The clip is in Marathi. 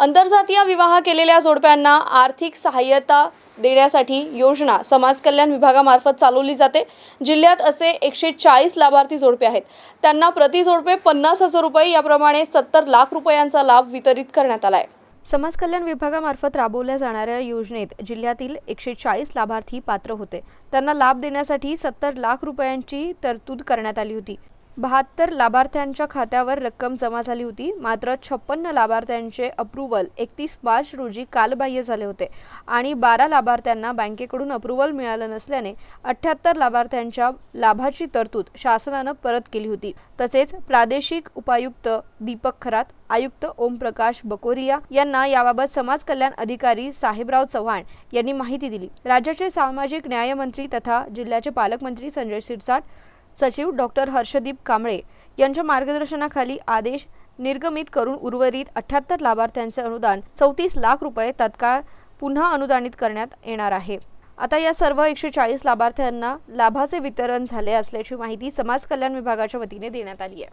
आंतरजातीय विवाह केलेल्या जोडप्यांना आर्थिक सहाय्यता देण्यासाठी योजना समाज कल्याण विभागामार्फत चालवली जाते. जिल्ह्यात असे एकशे चाळीस लाभार्थी जोडपे आहेत. त्यांना प्रति जोडपे पन्नास हजार रुपये याप्रमाणे सत्तर लाख रुपयांचा लाभ वितरित करण्यात आला आहे समाज कल्याण विभागामार्फत राबवल्या जाणाऱ्या योजनेत जिल्ह्यातील एकशे चाळीस लाभार्थी पात्र होते. त्यांना लाभ देण्यासाठी सत्तर लाख रुपयांची तरतूद करण्यात आली होती. बहात्तर लाभार्थ्यांच्या खात्यावर रक्कम जमा झाली होती. मात्र छप्पन्न लाभार्थ्यांचे अप्रुव्हल एकतीस मार्च रोजी कालबाह्य झाले होते आणि बारा लाभार्थ्यांना बँकेकडून अप्रुव्हल मिळालं नसल्याने अठ्ठ्याहत्तर लाभार्थ्यांच्या लाभाची तरतूद शासनानं परत केली होती. तसेच प्रादेशिक उपायुक्त दीपक खरात आयुक्त ओमप्रकाश बकोरिया यांना याबाबत समाज कल्याण अधिकारी साहेबराव चव्हाण यांनी माहिती दिली. राज्याचे सामाजिक न्यायमंत्री तथा जिल्ह्याचे पालकमंत्री संजय शिरसाट सचिव डॉक्टर हर्षदीप कांबळे यांच्या मार्गदर्शनाखाली आदेश निर्गमित करून उर्वरित अठ्याहत्तर लाभार्थ्यांचे अनुदान चौतीस लाख रुपये तत्काळ पुन्हा अनुदानित करण्यात येणार आहे. आता या सर्व एकशे चाळीस लाभार्थ्यांना लाभाचे वितरण झाले असल्याची माहिती समाज कल्याण विभागाच्या वतीने देण्यात आली आहे.